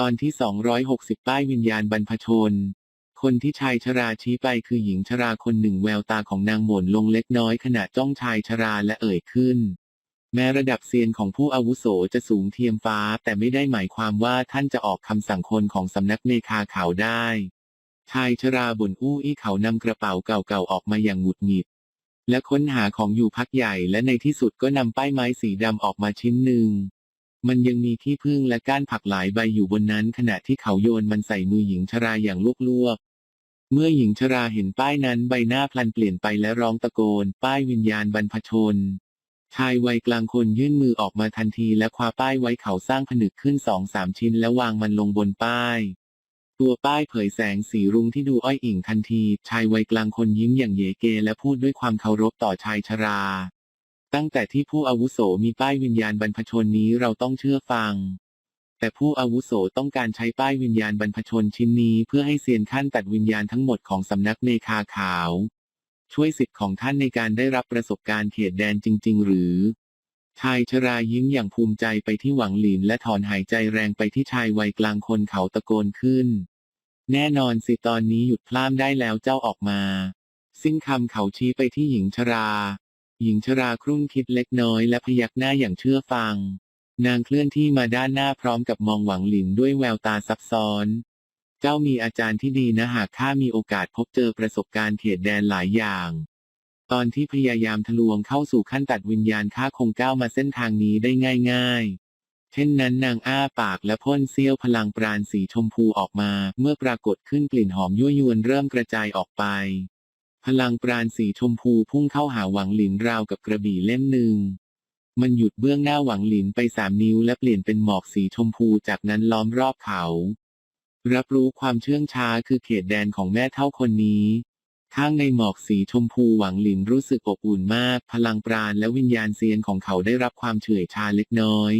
ตอนที่ 260 ป้ายวิญญาณบรรพชน คนที่ชายชราชี้ไปคือหญิงชราคนหนึ่งแววตาของนางหม่นลงเล็กน้อยขณะจ้องชายชราและเอ่ยขึ้น แม้ระดับเซียนของผู้อาวุโสจะสูงเทียมฟ้า แต่ไม่ได้หมายความว่าท่านจะออกคำสั่งคนของสำนักเมคาขาวได้ ชายชราบ่นอู้อี้เขานำกระเป๋าเก่าๆออกมาอย่างหงุดหงิด และค้นหาของอยู่พักใหญ่และในที่สุดก็นำป้ายไม้สีดำออกมาชิ้นหนึ่ง มันยังมีขี้ผึ้งและก้านผักหลายใบอยู่บนนั้น ขณะที่เขาโยนมันใส่มือหญิงชราอย่างลวกๆ เมื่อหญิงชราเห็นป้ายนั้นใบหน้าพลันเปลี่ยนไปและร้องตะโกน ป้ายวิญญาณบรรพชน ชายวัยกลางคนยื่นมือออกมาทันทีและคว้าป้ายไว้เขาสร้างผนึกขึ้นสองสามชิ้นแล้ววางมันลงบนป้าย ตัวป้ายเผยแสงสีรุ้งที่ดูอ้อยอิ่งทันที ชายวัยกลางคนยิ้มอย่างเยเกและพูดด้วยความเคารพต่อชายชรา ตั้งแต่ที่ผู้อาวุโสมีป้ายวิญญาณบรรพชนนี้เราต้องเชื่อฟัง แต่ผู้อาวุโสต้องการใช้ป้ายวิญญาณบรรพชนชิ้นนี้เพื่อให้เซียนขั้นตัดวิญญาณทั้งหมดของสำนักเมคาขาว ช่วยสิทธิ์ของท่านในการได้รับประสบการณ์เขตแดนจริง ๆ หรือชายชรายิ้มอย่างภูมิใจไปที่หวังหลินและถอนหายใจแรงไปที่ชายวัยกลางคนเขาตะโกนขึ้น แน่นอนสิตอนนี้หยุดพล่ามได้แล้วเจ้าออกมา สิ้นคำเขาชี้ไปที่หญิงชรา หญิงชราครุ่นคิดเล็กน้อยและพยักหน้าอย่างเชื่อฟัง นางเคลื่อนที่มาด้านหน้าพร้อมกับมองหวังหลินด้วยแววตาซับซ้อน เจ้ามีอาจารย์ที่ดีนะหากข้ามีโอกาสพบเจอประสบการณ์เขตแดนหลายอย่าง ตอนที่พยายามทะลวงเข้าสู่ขั้นตัดวิญญาณข้าคงก้าวมาเส้นทางนี้ได้ง่ายๆเช่นนั้นนางอ้าปากและพ่นเสี้ยวพลังปราณสีชมพูออกมา เมื่อปรากฏขึ้นกลิ่นหอมยั่วยวนเริ่มกระจายออกไป พลังปราณสีชมพูพุ่งเข้าหาหวังหลินราวกับกระบี่เล่มหนึ่ง มันหยุดเบื้องหน้าหวังหลินไปสามนิ้วและเปลี่ยนเป็นหมอกสีชมพูจากนั้นล้อมรอบเขา รับรู้ความเชื่องช้าคือเขตแดนของแม่เท่าคนนี้ ข้างในหมอกสีชมพูหวังหลินรู้สึกอบอุ่นมาก พลังปราณและวิญญาณเซียนของเขาได้รับความเฉื่อยชาเล็กน้อย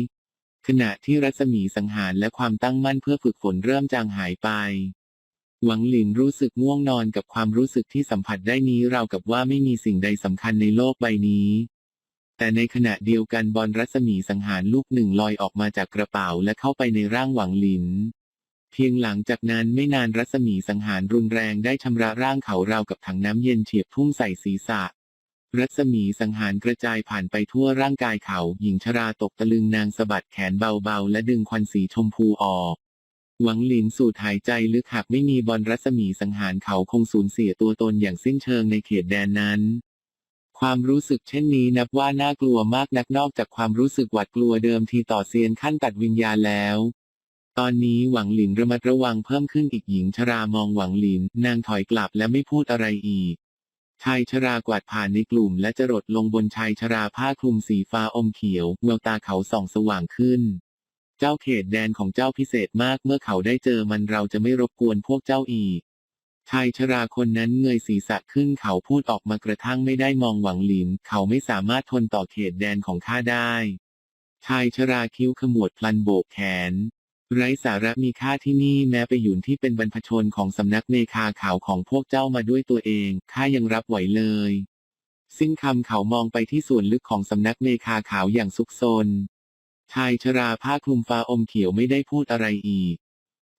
ขณะที่รัศมีสังหารและความตั้งมั่นเพื่อฝึกฝนเริ่มจางหายไป หวังหลินรู้สึกง่วงนอนกับความรู้สึกที่สัมผัสได้นี้ราวกับว่าไม่มีสิ่งใดสำคัญในโลกใบนี้ แต่ในขณะเดียวกันบอลรัศมีสังหารลูกหนึ่งลอยออกมาจากกระเป๋าและเข้าไปในร่างหวังหลิน เพียงหลังจากนั้นไม่นานรัศมีสังหารรุนแรงได้ชำระร่างเขาราวกับถังน้ำเย็นเฉียบทุ่มใส่ศีรษะ รัศมีสังหารกระจายผ่านไปทั่วร่างกายเขา หญิงชราตกตะลึงนางสะบัดแขนเบาๆ และดึงควันสีชมพูออก หวังหลินสูดหายใจลึกหากไม่มีบอลรัศมีสังหารเขาคงสูญเสียตัวตนอย่างสิ้นเชิงในเขตแดนนั้น ความรู้สึกเช่นนี้นับว่าน่ากลัวมากนักนอกจากความรู้สึกหวาดกลัวเดิมทีต่อเซียนขั้นตัดวิญญาณแล้ว ตอนนี้หวังหลินระมัดระวังเพิ่มขึ้นอีกหญิงชรามองหวังหลิน นางถอยกลับและไม่พูดอะไรอีกชายชรากวาดผ่านในกลุ่มและจรดลงบนชายชราผ้าคลุมสีฟ้าอมเขียวแววตาเขาส่องสว่างขึ้น จ้าเขตแดนของเจ้าพิเศษมากเมื่อเขาได้เจอมันเราจะไม่รบกวนพวกเจ้าอีก ชายชราคนนั้นเงยศีรษะขึ้นเขาพูดออกมากระทั่งไม่ได้มองหวังหลิน เขาไม่สามารถทนต่อเขตแดนของข้าได้ ชายชราคิ้วขมวดพลันโบกแขน ไร้สาระมีค่าที่นี่แม้ไปหยุนที่เป็นบรรพชนของสำนักเมคาขาวของพวกเจ้ามาด้วยตัวเองข้ายังรับไหวเลยสิ้นคำเขามองไปที่ส่วนลึกของสำนักเมคาขาวอย่างซุกซน ชายชราผ้าคลุมฟ้าอมเขียวไม่ได้พูดอะไรอีก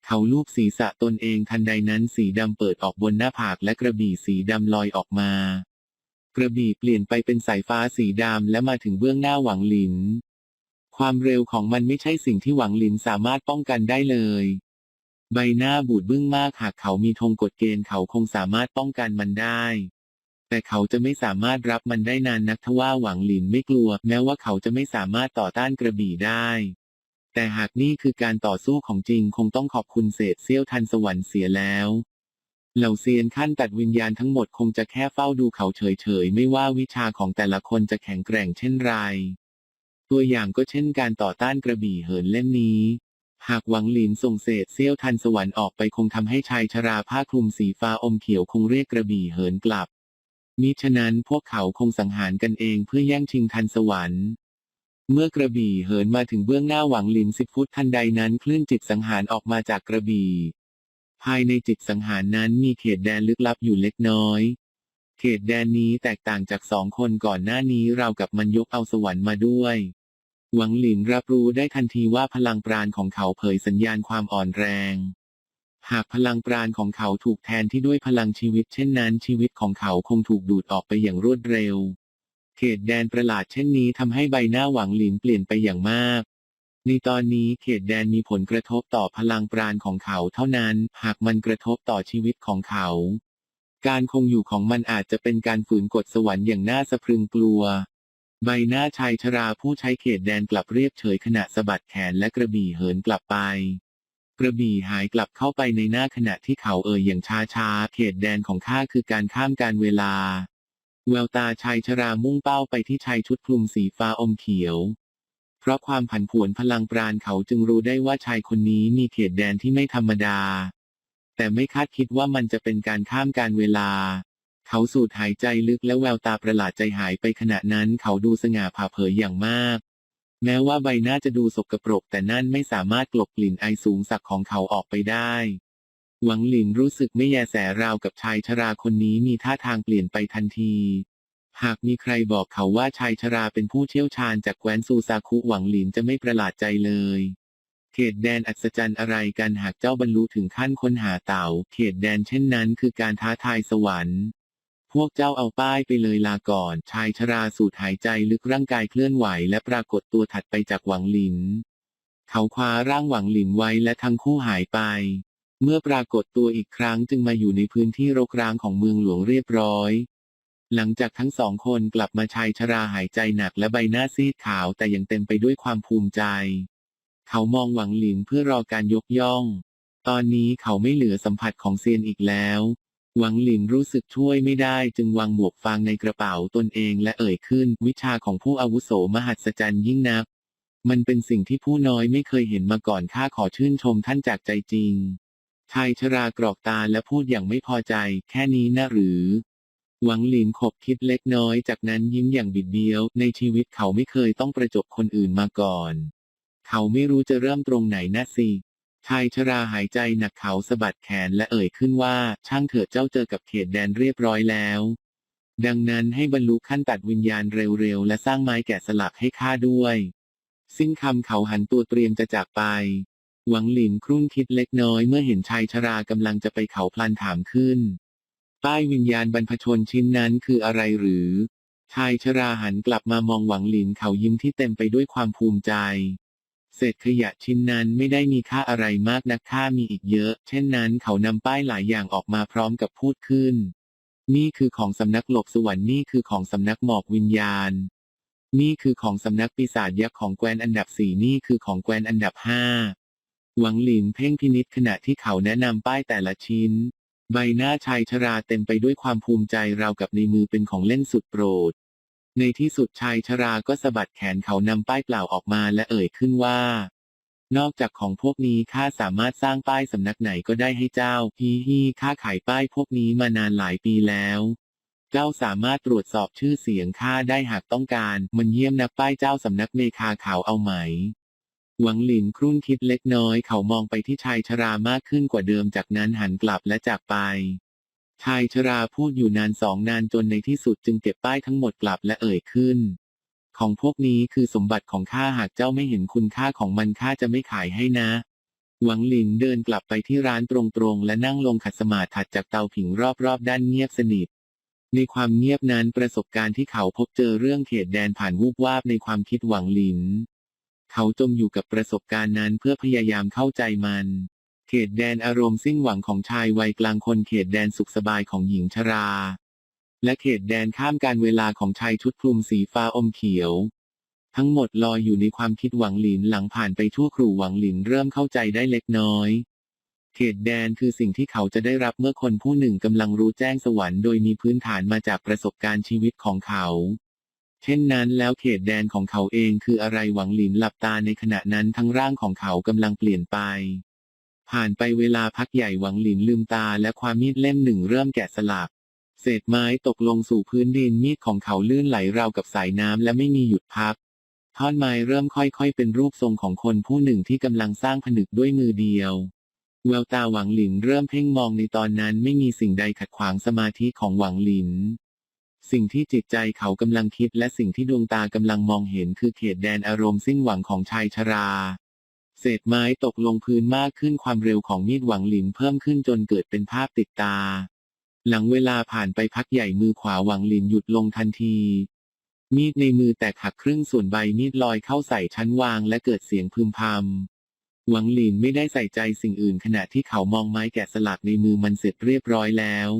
เขาลูบศีรษะตนเองทันใดนั้นสีดำเปิดออกบนหน้าผากและกระบี่สีดำลอยออกมา กระบี่เปลี่ยนไปเป็นสายฟ้าสีดำและมาถึงเบื้องหน้าหวังหลิน ความเร็วของมันไม่ใช่สิ่งที่หวังหลินสามารถป้องกันได้เลย ใบหน้าบูดบึ้งมากหากเขามีธงกฎเกณฑ์เขาคงสามารถป้องกันมันได้ แต่เขาจะไม่สามารถรับมันได้นานนักทว่าหวังหลินไม่กลัว แม้ว่าเขาจะไม่สามารถต่อต้านกระบี่ได้ แต่หากนี่คือการต่อสู้ของจริงคงต้องขอบคุณเศษเสี้ยวทันสวรรค์เสียแล้ว เหล่าเซียนขั้นตัดวิญญาณทั้งหมดคงจะแค่เฝ้าดูเขาเฉยๆ ไม่ว่าวิชาของแต่ละคนจะแข็งแกร่งเช่นไร ตัวอย่างก็เช่นการต่อต้านกระบี่เหินเล่มนี้หากหวังหลินส่งเศษเสี้ยวทันสวรรค์ออกไปคงทำให้ชายชราผ้าคลุมสีฟ้าอมเขียวคงเรียกกระบี่เหินกลับ มิฉะนั้นพวกเขาคงสังหารกันเองเพื่อแย่งชิงทันสวรรค์ เมื่อกระบี่เหินมาถึงเบื้องหน้าหวังหลินสิบฟุตทันใดนั้นคลื่นจิตสังหารออกมาจากกระบี่ ภายในจิตสังหารนั้นมีเขตแดนลึกลับอยู่เล็กน้อย เขตแดนนี้แตกต่างจากสองคนก่อนหน้านี้เรากับมันยกเอาสวรรค์มาด้วย หวังหลินรับรู้ได้ทันทีว่าพลังปราณของเขาเผยสัญญาณความอ่อนแรง หากพลังปราณของเขาถูกแทนที่ด้วยพลังชีวิตเช่นนั้นชีวิตของเขาคงถูกดูดออกไปอย่างรวดเร็ว เขตแดนประหลาดเช่นนี้ทำให้ใบหน้าหวังหลินเปลี่ยนไปอย่างมาก ในตอนนี้เขตแดนมีผลกระทบต่อพลังปราณของเขาเท่านั้น หากมันกระทบต่อชีวิตของเขา การคงอยู่ของมันอาจจะเป็นการฝืนกฎสวรรค์อย่างน่าสะพรึงกลัว ใบหน้าชายชราผู้ใช้เขตแดนกลับเรียบเฉยขณะสะบัดแขนและกระบี่เหินกลับไป กระบี่หายกลับเข้าไปในหน้าขณะที่เขาเอ่ยอย่างช้าๆ เขตแดนของข้าคือการข้ามการเวลา แววตาชายชรามุ่งเป้าไปที่ชายชุดคลุมสีฟ้าอมเขียว เพราะความผันผวนพลังปราณเขาจึงรู้ได้ว่าชายคนนี้มีเขตแดนที่ไม่ธรรมดา แต่ไม่คาดคิดว่ามันจะเป็นการข้ามการเวลา เขาสูดหายใจลึกและแววตาประหลาดใจหายไปขณะนั้นเขาดูสง่าผ่าเผยอย่างมาก แม้ว่าใบหน้าจะดูสกปรกแต่นั่นไม่สามารถกลบกลิ่นไอสูงสักของเขาออกไปได้ หวังหลินรู้สึกไม่แยแสราวกับชายชราคนนี้มีท่าทางเปลี่ยนไปทันที หากมีใครบอกเขาว่าชายชราเป็นผู้เชี่ยวชาญจากแคว้นซูซาคุหวังหลินจะไม่ประหลาดใจเลย เขตแดนอัศจรรย์อะไรกันหากเจ้าบรรลุถึงขั้นค้นหาเต่า เขตแดนเช่นนั้นคือการท้าทายสวรรค์ พวกเจ้าเอาป้ายไปเลยลาก่อน ชายชราสูดหายใจลึกร่างกายเคลื่อนไหว และปรากฏตัวถัดไปจากหวังหลิน เขาคว้าร่างหวังหลินไว้และทั้งคู่หายไป เมื่อปรากฏตัวอีกครั้งจึงมาอยู่ในพื้นที่รกร้างของเมืองหลวงเรียบร้อย หลังจากทั้งสองคนกลับมาชายชราหายใจหนักและใบหน้าซีดขาวแต่ยังเต็มไปด้วยความภูมิใจ เขามองหวังหลินเพื่อรอการยกย่อง ตอนนี้เขาไม่เหลือสัมผัสของเซียนอีกแล้ว หวังหลินรู้สึกช่วยไม่ได้จึงวางหมวกฟางในกระเป๋าตนเองและเอ่ยขึ้น วิชาของผู้อาวุโสมหัศจรรย์ยิ่งนัก มันเป็นสิ่งที่ผู้น้อยไม่เคยเห็นมาก่อนข้าขอชื่นชมท่านจากใจจริง ชายชรากรอกตาและพูดอย่างไม่พอใจ แค่นี้นะหรือ หวังหลินขบคิดเล็กน้อยจากนั้นยิ้มอย่างบิดเบี้ยว ในชีวิตเขาไม่เคยต้องประจบคนอื่นมาก่อน เขาไม่รู้จะเริ่มตรงไหนนะสิ ชายชราหายใจหนักเขาสะบัดแขนและเอ่ยขึ้นว่า ช่างเถอะเจ้าเจอกับเขตแดนเรียบร้อยแล้ว ดังนั้นให้บรรลุขั้นตัดวิญญาณเร็วๆ และสร้างไม้แกะสลักให้ข้าด้วย สิ้นคำเขาหันตัวเตรียมจะจากไป หวังหลินครุ่นคิดเล็กน้อยเมื่อเห็นชายชรากำลังจะไปเขาพลันถามขึ้น ป้ายวิญญาณบรรพชนชิ้นนั้นคืออะไรหรือ ชายชราหันกลับมามองหวังหลินเขายิ้มที่เต็มไปด้วยความภูมิใจ เศษขยะชิ้นนั้นไม่ได้มีค่าอะไรมากนักค่ามีอีกเยอะ เช่นนั้นเขานำป้ายหลายอย่างออกมาพร้อมกับพูดขึ้น นี่คือของสำนักหลบสวรรค์นี่คือของสำนักหมอกวิญญาณ นี่คือของสำนักปีศาจยักษ์ของแคว้นอันดับสี่นี่คือของแคว้นอันดับห้าหวังหลินเพ่งพินิษขณะที่เขาแนะนำป้ายแต่ละชิ้น ใบหน้าชายชราเต็มไปด้วยความภูมิใจราวกับในมือเป็นของเล่นสุดโปรด ในที่สุดชายชราก็สะบัดแขนเขานำป้ายเปล่าออกมาและเอ่ยขึ้นว่า นอกจากของพวกนี้ข้าสามารถสร้างป้ายสำนักไหนก็ได้ให้เจ้าฮีฮีข้าขายป้ายพวกนี้มานานหลายปีแล้ว เจ้าสามารถตรวจสอบชื่อเสียงข้าได้หากต้องการ มันเยี่ยมนักป้ายเจ้าสำนักเมคาขาวเอาไหมหวังหลินครุ่นคิดเล็กน้อยเขามองไปที่ชายชรามากขึ้นกว่าเดิมจากนั้นหันกลับและจากไป ชายชราพูดอยู่นานสองนานจนในที่สุดจึงเก็บป้ายทั้งหมดกลับและเอ่ยขึ้น ของพวกนี้คือสมบัติของข้าหากเจ้าไม่เห็นคุณค่าของมันข้าจะไม่ขายให้นะ หวังหลินเดินกลับไปที่ร้านตรงๆ และนั่งลงขัดสมาธิถัดจากเตาผิงรอบๆ ด้านเงียบสนิท ในความเงียบนั้นประสบการณ์ที่เขาพบเจอเรื่องเขตแดนผ่านวูบวาบในความคิดหวังหลิน เขาจมอยู่กับประสบการณ์นั้นเพื่อพยายามเข้าใจมัน เขตแดนอารมณ์สิ้นหวังของชายวัยกลางคนเขตแดนสุขสบายของหญิงชรา และเขตแดนข้ามการเวลาของชายชุดคลุมสีฟ้าอมเขียว ทั้งหมดลอยอยู่ในความคิดหวังหลินหลังผ่านไปชั่วครู่หวังหลินเริ่มเข้าใจได้เล็กน้อย เขตแดนคือสิ่งที่เขาจะได้รับเมื่อคนผู้หนึ่งกำลังรู้แจ้งสวรรค์โดยมีพื้นฐานมาจากประสบการณ์ชีวิตของเขาเช่นนั้นแล้วเขตแดนของเขาเองคืออะไรหวังหลินหลับตาในขณะนั้นทั้งร่างของเขากำลังเปลี่ยนไป ผ่านไปเวลาพักใหญ่หวังหลินลืมตาและความมีดเล่มหนึ่งเริ่มแกะสลัก เศษไม้ตกลงสู่พื้นดินมีดของเขาลื่นไหลราวกับสายน้ำและไม่มีหยุดพัก ท่อนไม้เริ่มค่อยๆ เป็นรูปทรงของคนผู้หนึ่งที่กำลังสร้างผนึกด้วยมือเดียวแววตาหวังหลินเริ่มเพ่งมองในตอนนั้นไม่มีสิ่งใดขัดขวางสมาธิของหวังหลิน สิ่งที่จิตใจเขากำลังคิดและสิ่งที่ดวงตากำลังมองเห็นคือเขตแดนอารมณ์สิ้นหวังของชายชรา ศษไม้ตกลงพื้นมากขึ้นความเร็วของมีดหวังหลินเพิ่มขึ้นจนเกิดเป็นภาพติดตา หลังเวลาผ่านไปพักใหญ่มือขวาหวังหลินหยุดลงทันที มีดในมือแตกหักครึ่งส่วนใบมีดลอยเข้าใส่ชั้นวางและเกิดเสียงพึมพำหวังหลินไม่ได้ใส่ใจสิ่งอื่นขณะที่เขามองไม้แกะสลักในมือมันเสร็จเรียบร้อยแล้ว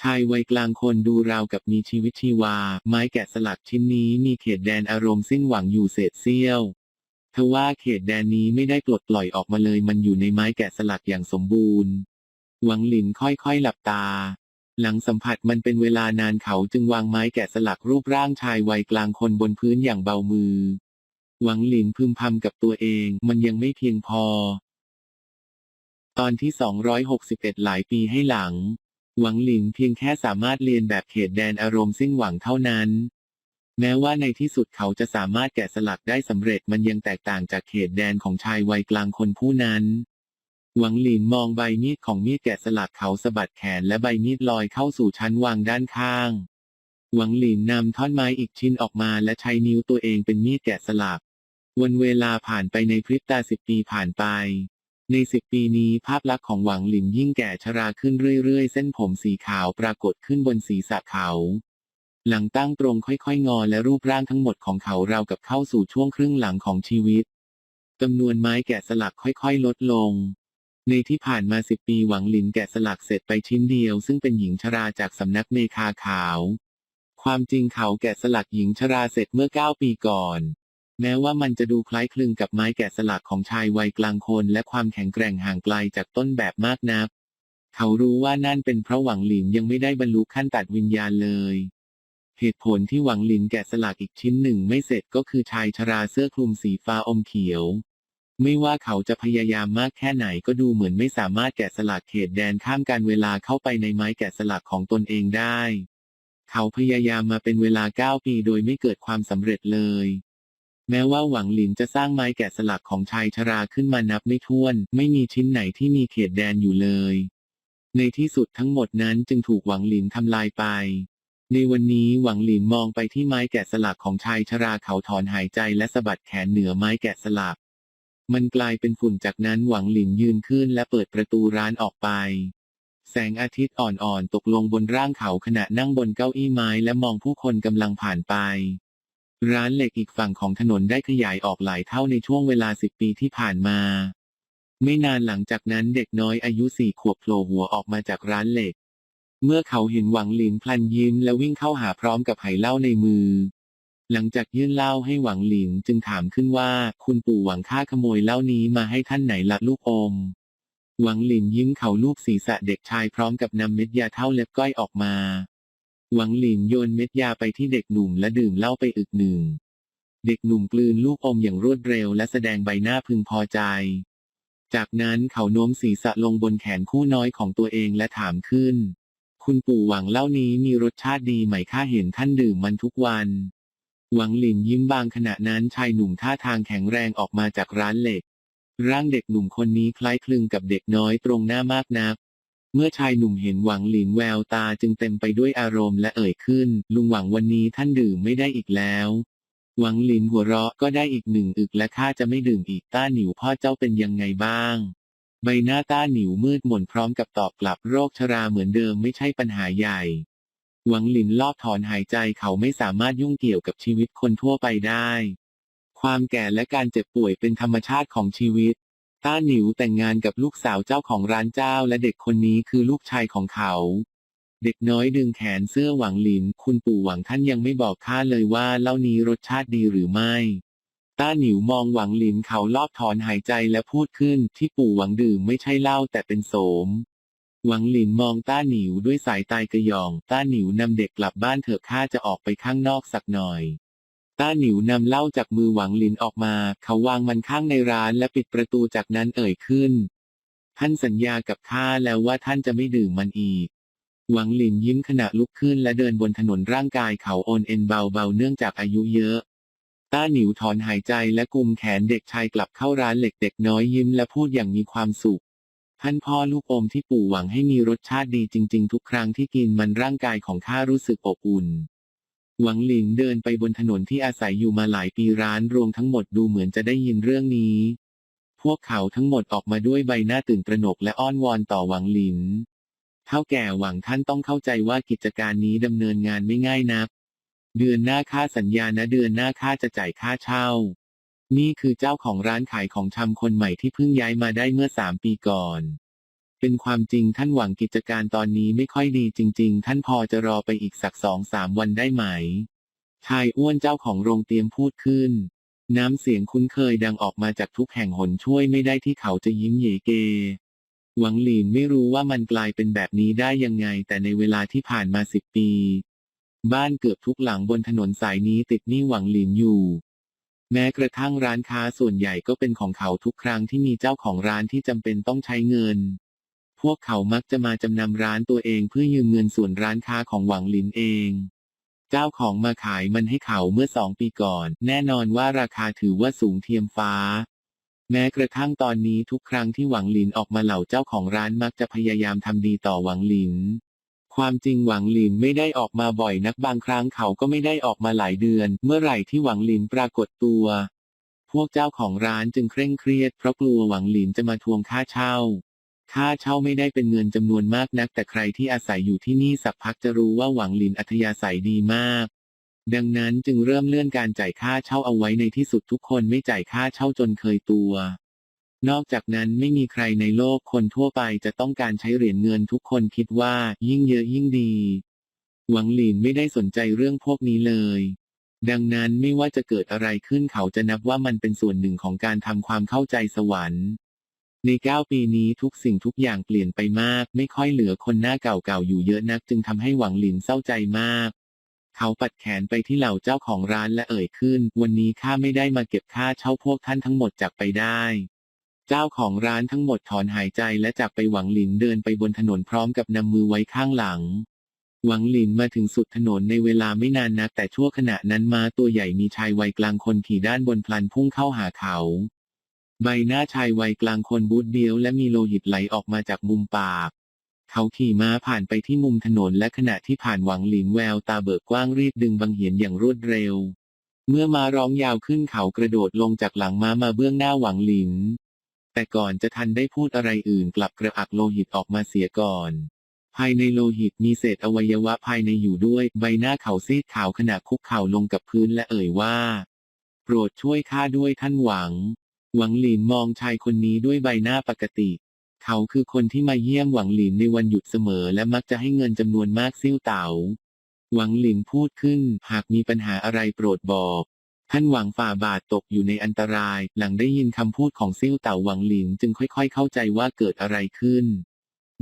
ชายวัยกลางคนดูราวกับมีชีวิตชีวา ไม้แกะสลักชิ้นนี้มีเขตแดนอารมณ์สิ้นหวังอยู่เศษเสี้ยว ทว่าเขตแดนนี้ไม่ได้ปลดปล่อยออกมาเลยมันอยู่ในไม้แกะสลักอย่างสมบูรณ์ หวังหลินค่อยๆหลับตา หลังสัมผัสมันเป็นเวลานานเขาจึงวางไม้แกะสลักรูปร่างชายวัยกลางคนบนพื้นอย่างเบามือ หวังหลินพึมพำกับตัวเองมันยังไม่เพียงพอ ตอนที่ 261 หลายปีให้หลัง หวังหลินเพียงแค่สามารถเรียนแบบเขตแดนอารมณ์สิ้นหวังเท่านั้น แม้ว่าในที่สุดเขาจะสามารถแกะสลักได้สำเร็จมันยังแตกต่างจากเขตแดนของชายวัยกลางคนผู้นั้น หวังหลินมองใบมีดของมีดแกะสลักเขาสะบัดแขนและใบมีดลอยเข้าสู่ชั้นวางด้านข้าง หวังหลินนำท่อนไม้อีกชิ้นออกมาและใช้นิ้วตัวเองเป็นมีดแกะสลัก วันเวลาผ่านไปในพริบตาสิบปีผ่านไป ในสิบปีนี้ภาพลักษณ์ของหวังหลินยิ่งแก่ชราขึ้นเรื่อยๆ เส้นผมสีขาวปรากฏขึ้นบนศีรษะเขา หลังตั้งตรงค่อยๆ งอและรูปร่างทั้งหมดของเขาเรากับเข้าสู่ช่วงครึ่งหลังของชีวิตจำนวนไม้แกะสลักค่อยๆ ลดลง ในที่ผ่านมาสิบปีหวังหลินแกะสลักเสร็จไปชิ้นเดียว ซึ่งเป็นหญิงชราจากสำนักเมคาขาว ความจริงเขาแกะสลักหญิงชราเสร็จเมื่อเก้าปีก่อน แม้ว่ามันจะดูคล้ายคลึงกับไม้แกะสลักของชายวัยกลางคน และความแข็งแกร่งห่างไกลจากต้นแบบมากนัก เขารู้ว่านั่นเป็นเพราะหวังหลินยังไม่ได้บรรลุขั้นตัดวิญญาณเลย เหตุผลที่หวังหลินแกะสลักอีกชิ้นหนึ่งไม่เสร็จก็คือชายชราเสื้อคลุมสีฟ้าอมเขียว ไม่ว่าเขาจะพยายามมากแค่ไหนก็ดูเหมือนไม่สามารถแกะสลักเขตแดนข้ามการเวลาเข้าไปในไม้แกะสลักของตนเองได้ เขาพยายามมาเป็นเวลาเก้าปีโดยไม่เกิดความสำเร็จเลย แม้ว่าหวังหลินจะสร้างไม้แกะสลักของชายชราขึ้นมานับไม่ถ้วน ไม่มีชิ้นไหนที่มีเขตแดนอยู่เลยในที่สุดทั้งหมดนั้นจึงถูกหวังหลินทำลายไป ในวันนี้หวังหลินมองไปที่ไม้แกะสลักของชายชราเขาถอนหายใจและสะบัดแขนเหนือไม้แกะสลัก มันกลายเป็นฝุ่นจากนั้นหวังหลินยืนขึ้นและเปิดประตูร้านออกไป แสงอาทิตย์อ่อนๆตกลงบนร่างเขาขณะนั่งบนเก้าอี้ไม้และมองผู้คนกำลังผ่านไป ร้านเหล็กอีกฝั่งของถนนได้ขยายออกหลายเท่าในช่วงเวลาสิบปีที่ผ่านมา ไม่นานหลังจากนั้นเด็กน้อยอายุสี่ขวบโผล่หัวออกมาจากร้านเหล็ก เมื่อเขาเห็นหวังหลินพลันยิ้มและวิ่งเข้าหาพร้อมกับไหเหล้าในมือ หลังจากยื่นเหล้าให้หวังหลินจึงถามขึ้นว่า คุณปู่หวังค่าขโมยเหล้านี้มาให้ท่านไหนละลูกอม หวังหลินยิ้มเขาลูบศีรษะเด็กชายพร้อมกับนำเม็ดยาเท่าเล็บก้อยออกมา หวังหลินโยนเม็ดยาไปที่เด็กหนุ่มและดื่มเหล้าไปอึกหนึ่ง เด็กหนุ่มกลืนลูกอมอย่างรวดเร็วและแสดงใบหน้าพึงพอใจจากนั้นเขาโน้มศีรษะลงบนแขนคู่น้อยของตัวเองและถามขึ้น คุณปู่หวังเหล้านี้มีรสชาติดีไหมข้าเห็นท่านดื่มมันทุกวัน หวังหลินยิ้มบางขณะนั้นชายหนุ่มท่าทางแข็งแรงออกมาจากร้านเหล็ก ร่างเด็กหนุ่มคนนี้คล้ายคลึงกับเด็กน้อยตรงหน้ามากนัก เมื่อชายหนุ่มเห็นหวังหลินแววตาจึงเต็มไปด้วยอารมณ์และเอ่ยขึ้น ลุงหวังวันนี้ท่านดื่มไม่ได้อีกแล้วหวังหลินหัวเราะก็ได้อีกหนึ่งอึกและข้าจะไม่ดื่มอีกต้าหนิวพ่อเจ้าเป็นยังไงบ้าง ใบหน้าต้าหนิวมืดมนพร้อมกับตอบกลับโรคชราเหมือนเดิมไม่ใช่ปัญหาใหญ่ หวังหลินลอบถอนหายใจเขาไม่สามารถยุ่งเกี่ยวกับชีวิตคนทั่วไปได้ ความแก่และการเจ็บป่วยเป็นธรรมชาติของชีวิต ต้าหนิวแต่งงานกับลูกสาวเจ้าของร้านเจ้าและเด็กคนนี้คือลูกชายของเขา เด็กน้อยดึงแขนเสื้อหวังหลิน คุณปู่หวังท่านยังไม่บอกข้าเลยว่าเล้านี้รสชาติดีหรือไม่ ต้าหนิวมองหวังหลินเขาลอบถอนหายใจและพูดขึ้นที่ปู่หวังดื่มไม่ใช่เหล้าแต่เป็นโสม หวังหลินมองต้าหนิวด้วยสายตายกระยอง ต้าหนิวนำเด็กกลับบ้านเถอะข้าจะออกไปข้างนอกสักหน่อย ต้าหนิวนำเหล้าจากมือหวังหลินออกมา เขาวางมันข้างในร้านและปิดประตูจากนั้นเอ่ยขึ้น ท่านสัญญากับข้าแล้วว่าท่านจะไม่ดื่มมันอีกหวังหลินยิ้มขณะลุกขึ้นและเดินบนถนนร่างกายเขาโอนเอ็นเบาๆเนื่องจากอายุเยอะ ต้าหนิวถอนหายใจและกุมแขนเด็กชายกลับเข้าร้านเหล็กเด็กน้อยยิ้มและพูดอย่างมีความสุข ท่านพ่อลูกอมที่ปู่หวังให้มีรสชาติดีจริง ๆ ทุกครั้งที่กินมันร่างกายของข้ารู้สึกอบอุ่น หวังหลินเดินไปบนถนนที่อาศัยอยู่มาหลายปีร้านรวมทั้งหมดดูเหมือนจะได้ยินเรื่องนี้ พวกเขาทั้งหมดออกมาด้วยใบหน้าตื่นตระหนกและอ้อนวอนต่อหวังหลินเท่าแก่หวังท่านต้องเข้าใจว่ากิจการนี้ดำเนินงานไม่ง่ายนัก เดือนหน้าค่าสัญญานะเดือนหน้าค่าจะจ่ายค่าเช่า นี่คือเจ้าของร้านขายของชำคนใหม่ที่เพิ่งย้ายมาได้เมื่อสามปีก่อน เป็นความจริงท่านหวังกิจการตอนนี้ไม่ค่อยดีจริง ๆ ท่านพอจะรอไปอีกสักสองสามวันได้ไหม ชายอ้วนเจ้าของโรงเตรียมพูดขึ้น น้ำเสียงคุ้นเคยดังออกมาจากทุกแห่งหนช่วยไม่ได้ที่เขาจะยิ้มเยเกหวังหลินไม่รู้ว่ามันกลายเป็นแบบนี้ได้ยังไง แต่ในเวลาที่ผ่านมาสิบปี บ้านเกือบทุกหลังบนถนนสายนี้ติดหนี้หวังหลินอยู่ แม้กระทั่งร้านค้าส่วนใหญ่ก็เป็นของเขาทุกครั้งที่มีเจ้าของร้านที่จำเป็นต้องใช้เงิน พวกเขามักจะมาจำนำร้านตัวเองเพื่อยืมเงินส่วนร้านค้าของหวังหลินเอง เจ้าของมาขายมันให้เขาเมื่อสองปีก่อน แน่นอนว่าราคาถือว่าสูงเทียมฟ้าแม้กระทั่งตอนนี้ทุกครั้งที่หวังหลินออกมาเหล่าเจ้าของร้านมักจะพยายามทำดีต่อหวังหลิน ความจริงหวังหลินไม่ได้ออกมาบ่อยนักบางครั้งเขาก็ไม่ได้ออกมาหลายเดือน เมื่อไหร่ที่หวังหลินปรากฏตัว พวกเจ้าของร้านจึงเคร่งเครียดเพราะกลัวหวังหลินจะมาทวงค่าเช่า ค่าเช่าไม่ได้เป็นเงินจำนวนมากนัก แต่ใครที่อาศัยอยู่ที่นี่สักพักจะรู้ว่าหวังหลินอัธยาศัยดีมาก ดังนั้นจึงเริ่มเลื่อนการจ่ายค่าเช่าเอาไว้ในที่สุดทุกคนไม่จ่ายค่าเช่าจนเคยตัว นอกจากนั้นไม่มีใครในโลกคนทั่วไปจะต้องการใช้เหรียญเงินทุกคนคิดว่ายิ่งเยอะยิ่งดี หวังหลินไม่ได้สนใจเรื่องพวกนี้เลย ดังนั้นไม่ว่าจะเกิดอะไรขึ้นเขาจะนับว่ามันเป็นส่วนหนึ่งของการทำความเข้าใจสวรรค์ ในเก้าปีนี้ทุกสิ่งทุกอย่างเปลี่ยนไปมาก ไม่ค่อยเหลือคนหน้าเก่าๆอยู่เยอะนัก จึงทำให้หวังหลินเศร้าใจมากเขาปัดแขนไปที่เหล่าเจ้าของร้านและเอ่ยขึ้น วันนี้ข้าไม่ได้มาเก็บค่าเช่าพวกท่านทั้งหมดจากไปได้ เจ้าของร้านทั้งหมดถอนหายใจและจากไปหวังหลินเดินไปบนถนนพร้อมกับนำมือไว้ข้างหลัง หวังหลินมาถึงสุดถนนในเวลาไม่นานนัก แต่ชั่วขณะนั้นมาตัวใหญ่มีชายวัยกลางคนขี่ด้านบนพลันพุ่งเข้าหาเขา ใบหน้าชายวัยกลางคนบูดเบี้ยวและมีโลหิตไหลออกมาจากมุมปาก เขาขี่ม้าผ่านไปที่มุมถนนและขณะที่ผ่านหวังหลินแววตาเบิกกว้างรีบดึงบังเหียนอย่างรวดเร็ว เมื่อม้าร้องยาวขึ้นเขากระโดดลงจากหลังม้ามาเบื้องหน้าหวังหลิน แต่ก่อนจะทันได้พูดอะไรอื่นกลับกระอักโลหิตออกมาเสียก่อน ภายในโลหิตมีเศษอวัยวะภายในอยู่ด้วย ใบหน้าเขาซีดขาวขณะคุกเข่าลงกับพื้นและเอ่ยว่า โปรดช่วยข้าด้วยท่านหวัง หวังหลินมองชายคนนี้ด้วยใบหน้าปกติ เขาคือคนที่มาเยี่ยมหวังหลินในวันหยุดเสมอและมักจะให้เงินจำนวนมากซิ่วเต๋าหวังหลินพูดขึ้น หากมีปัญหาอะไรโปรดบอก ท่านหวังฝ่าบาทตกอยู่ในอันตราย หลังได้ยินคำพูดของซิ่วเต่าหวังหลินจึงค่อยๆ เข้าใจว่าเกิดอะไรขึ้น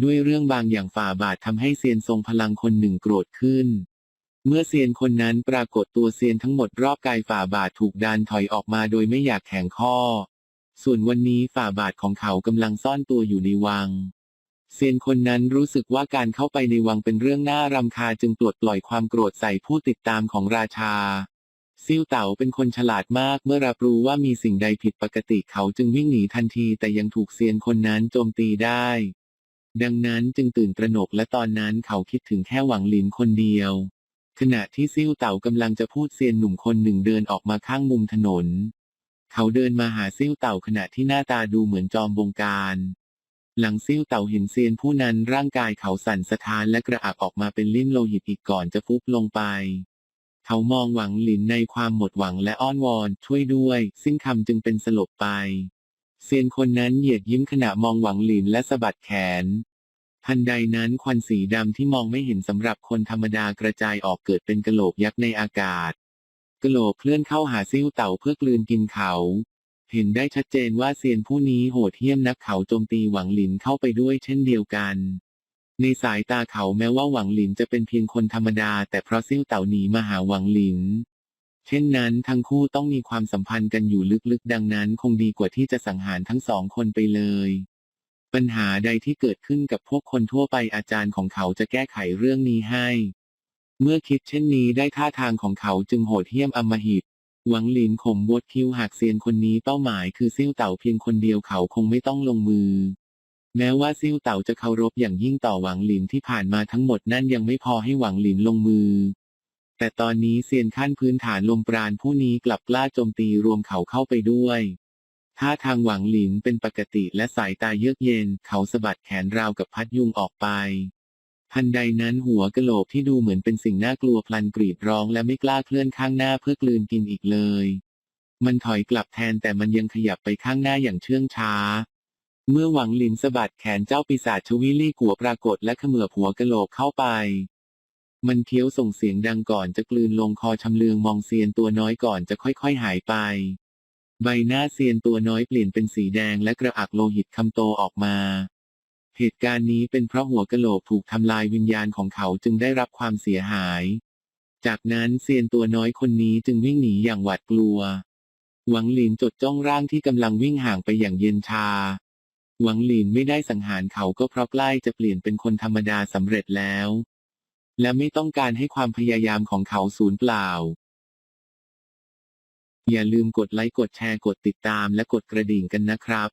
ด้วยเรื่องบางอย่างฝ่าบาททำให้เซียนทรงพลังคนหนึ่งโกรธขึ้น เมื่อเซียนคนนั้นปรากฏตัวเซียนทั้งหมดรอบกายฝ่าบาทถูกดันถอยออกมาโดยไม่อยากแข็งข้อ ส่วนวันนี้ฝ่าบาทของเขากำลังซ่อนตัวอยู่ในวังเซียนคนนั้นรู้สึกว่าการเข้าไปในวังเป็นเรื่องน่ารำคาญจึงปลดปล่อยความโกรธใส่ผู้ติดตามของราชา ซิ่วเต๋าเป็นคนฉลาดมากเมื่อรับรู้ว่ามีสิ่งใดผิดปกติเขาจึงวิ่งหนีทันทีแต่ยังถูกเซียนคนนั้นโจมตีได้ ดังนั้นจึงตื่นตระหนกและตอนนั้นเขาคิดถึงแค่หวังหลินคนเดียว ขณะที่ซิ่วเต๋ากำลังจะพูดเซียนหนุ่มคนหนึ่งเดินออกมาข้างมุมถนน เขาเดินมาหาซิ่วเต่าขณะที่หน้าตาดูเหมือนจอมบงการ หลังซิ่วเต่าเห็นเซียนผู้นั้นร่างกายเขาสั่นสะท้านและกระอักออกมาเป็นลิ่มโลหิตอีกก่อนจะฟุบลงไป เขามองหวังหลินในความหมดหวังและอ้อนวอนช่วยด้วย ซึ่งคำจึงเป็นสลบไป เซียนคนนั้นเหยียดยิ้มขณะมองหวังหลินและสะบัดแขน ทันใดนั้นควันสีดำที่มองไม่เห็นสำหรับคนธรรมดากระจายออกเกิดเป็นกะโหลกยักษ์ในอากาศกะโหลกเคลื่อนเข้าหาซิ่วเต่าเพื่อกลืนกินเขา เห็นได้ชัดเจนว่าเซียนผู้นี้โหดเหี้ยมนักเขาโจมตีหวังหลินเข้าไปด้วยเช่นเดียวกัน ในสายตาเขาแม้ว่าหวังหลินจะเป็นเพียงคนธรรมดา แต่เพราะซิ่วเต่าหนีมาหาหวังหลิน เช่นนั้นทั้งคู่ต้องมีความสัมพันธ์กันอยู่ลึกๆ ดังนั้นคงดีกว่าที่จะสังหารทั้งสองคนไปเลย ปัญหาใดที่เกิดขึ้นกับพวกคนทั่วไปอาจารย์ของเขาจะแก้ไขเรื่องนี้ให้ เมื่อคิดเช่นนี้ได้ท่าทางของเขาจึงโหดเหี้ยมอำมหิตหวังหลินข่มบดคิ้วหากเซียนคนนี้เป้าหมายคือซิ่วเต่าเพียงคนเดียวเขาคงไม่ต้องลงมือ แม้ว่าซิ่วเต่าจะเคารพอย่างยิ่งต่อหวังหลินที่ผ่านมาทั้งหมดนั่นยังไม่พอให้หวังหลินลงมือ แต่ตอนนี้เซียนขั้นพื้นฐานลมปราณผู้นี้กลับกล้าโจมตีรวมเขาเข้าไปด้วยท่าทางหวังหลินเป็นปกติและสายตาเยือกเย็น เขาสะบัดแขนราวกับพัดยุงออกไป ทันใดนั้นหัวกะโหลกที่ดูเหมือนเป็นสิ่งน่ากลัวพลันกรีดร้องและไม่กล้าเคลื่อนข้างหน้าเพื่อกลืนกินอีกเลย มันถอยกลับแทนแต่มันยังขยับไปข้างหน้าอย่างเชื่องช้า เมื่อหวังหลินสะบัดแขนเจ้าปีศาจชวิลี่กัวปรากฏและเขมือบหัวกะโหลกเข้าไป มันเคี้ยวส่งเสียงดังก่อนจะกลืนลงคอชำเลืองมองเซียนตัวน้อยก่อนจะค่อยๆหายไป ใบหน้าเซียนตัวน้อยเปลี่ยนเป็นสีแดงและกระอักโลหิตคำโตออกมา เหตุการณ์นี้เป็นเพราะหัวกะโหลกถูกทำลายวิญญาณของเขาจึงได้รับความเสียหาย จากนั้นเซียนตัวน้อยคนนี้จึงวิ่งหนีอย่างหวาดกลัว หวังหลินจดจ้องร่างที่กำลังวิ่งห่างไปอย่างเย็นชา หวังหลินไม่ได้สังหารเขาก็เพราะใกล้จะเปลี่ยนเป็นคนธรรมดาสำเร็จแล้ว และไม่ต้องการให้ความพยายามของเขาสูญเปล่า อย่าลืมกดไลค์กดแชร์กดติดตามและกดกระดิ่งกันนะครับ